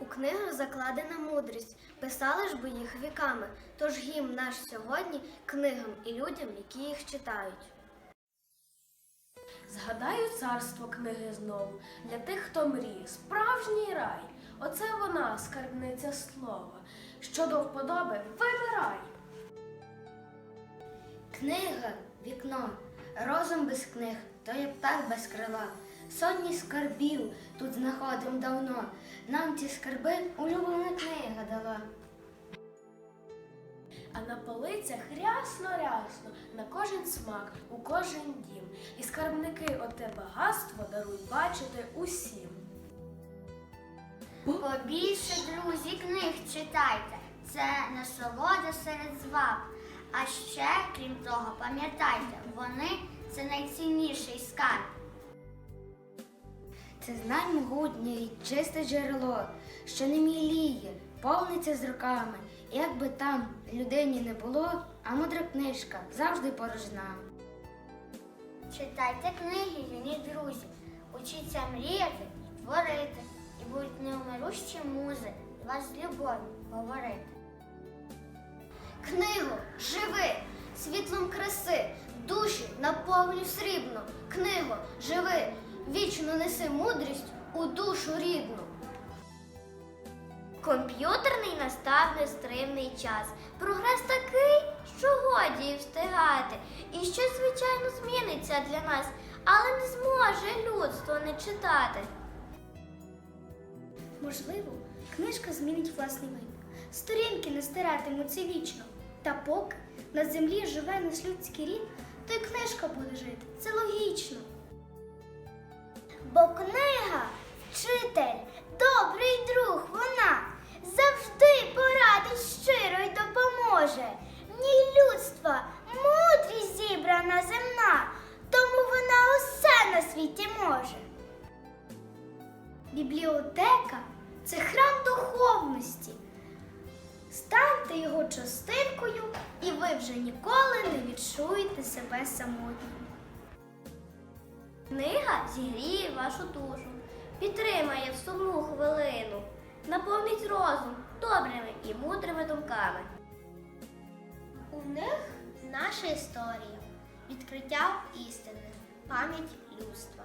У книгах закладена мудрість, писали ж би їх віками, тож гімн наш сьогодні книгам і людям, які їх читають. Згадаю царство книги знову для тих, хто мріє, справжній рай. Оце вона, скарбниця слова. Що до вподоби, вибирай. Книга, вікно, розум без книг, то є птах без крила. Сотні скарбів тут знаходим давно. Нам ці скарби улюблена книга дала. А на полицях рясно-рясно, на кожен смак, у кожен дім. І скарбники оте багатство дарують бачити усім. Побільше, друзі, книг читайте. Це насолода серед зваб. А ще, крім того, пам'ятайте, вони це найцінніший скарб. Це знань могутнє і чисте джерело, що не міліє, повниться з роками. Як би там людині не було, а мудра книжка завжди нами. Читайте книги, юні друзі, учіться мріяти, творити, і будуть неумирущі музи вас з любов'ю говорити. Книго, живи, світлом краси, душі наповню срібно. Книго, живи, вічно неси мудрість у душу рідну. Комп'ютерний настав нестримний час. Прогрес такий, що годі встигати. І щось, звичайно, зміниться для нас, але не зможе людство не читати. Можливо, книжка змінить власний вид. Сторінки не стиратимуться вічно. Та поки на землі живе наш людський рід, то й книжка буде жити. Це логічно. Бо книга, вчитель, добрий друг вона завжди порадить щиро й допоможе. В ній людства мудрість зібрана земна, тому вона усе на світі може. Бібліотека це храм духовності. Станьте його частинкою, і ви вже ніколи не відчуєте себе самотнім. Книга зігріє вашу душу, підтримає в сумну хвилину, наповнить розум добрими і мудрими думками. У них наша історія, відкриття істини, пам'ять людства.